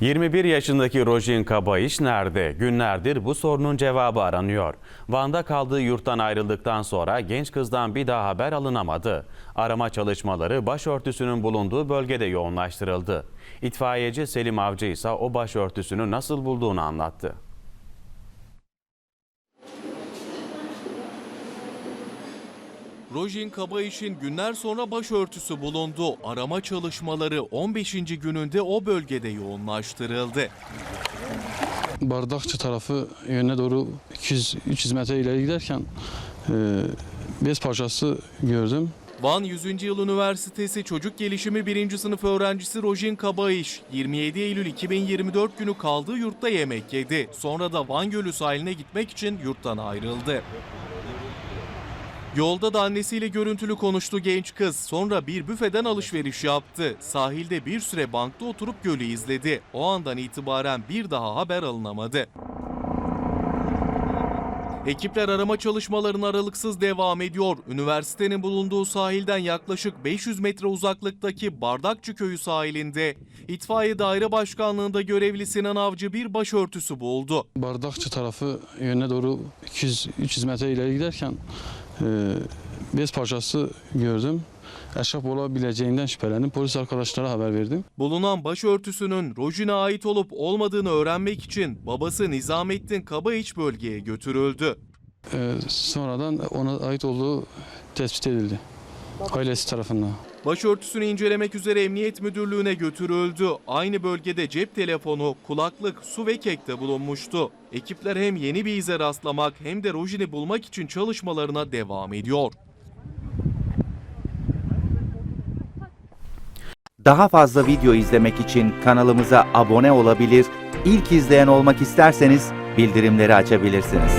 21 yaşındaki Rojin Kabayış nerede? Günlerdir bu sorunun cevabı aranıyor. Van'da kaldığı yurttan ayrıldıktan sonra genç kızdan bir daha haber alınamadı. Arama çalışmaları başörtüsünün bulunduğu bölgede yoğunlaştırıldı. İtfaiyeci Selim Avcı ise o başörtüsünü nasıl bulduğunu anlattı. Rojin Kabayiş'in günler sonra başörtüsü bulundu. Arama çalışmaları 15. gününde o bölgede yoğunlaştırıldı. Bardakçı tarafı yönüne doğru 200-300 metre ileri giderken e, bez parçası gördüm. Van 100. Yıl Üniversitesi Çocuk Gelişimi 1. sınıf öğrencisi Rojin Kabayış 27 Eylül 2024 günü kaldığı yurtta yemek yedi. Sonra da Van Gölü sahiline gitmek için yurttan ayrıldı. Yolda da annesiyle görüntülü konuştu genç kız. Sonra bir büfeden alışveriş yaptı. Sahilde bir süre bankta oturup gölü izledi. O andan itibaren bir daha haber alınamadı. Ekipler arama çalışmalarına aralıksız devam ediyor. Üniversitenin bulunduğu sahilden yaklaşık 500 metre uzaklıktaki Bardakçı Köyü sahilinde İtfaiye Daire Başkanlığı'nda görevli Sinan Avcı bir başörtüsü buldu. Bardakçı tarafı yönüne doğru 200-300 metre ileri giderken bez parçası gördüm. Eşraf olabileceğinden şüphelendim. Polis arkadaşlara haber verdim. Bulunan başörtüsünün Rojin'e ait olup olmadığını öğrenmek için babası Nizamettin Kabayiç bölgeye götürüldü. E, sonradan ona ait olduğu tespit edildi. Ailesi tarafından. Başörtüsünü incelemek üzere Emniyet Müdürlüğü'ne götürüldü. Aynı bölgede cep telefonu, kulaklık, su ve kek de bulunmuştu. Ekipler hem yeni bir ize rastlamak hem de Rojin'i bulmak için çalışmalarına devam ediyor. Daha fazla video izlemek için kanalımıza abone olabilir, ilk izleyen olmak isterseniz bildirimleri açabilirsiniz.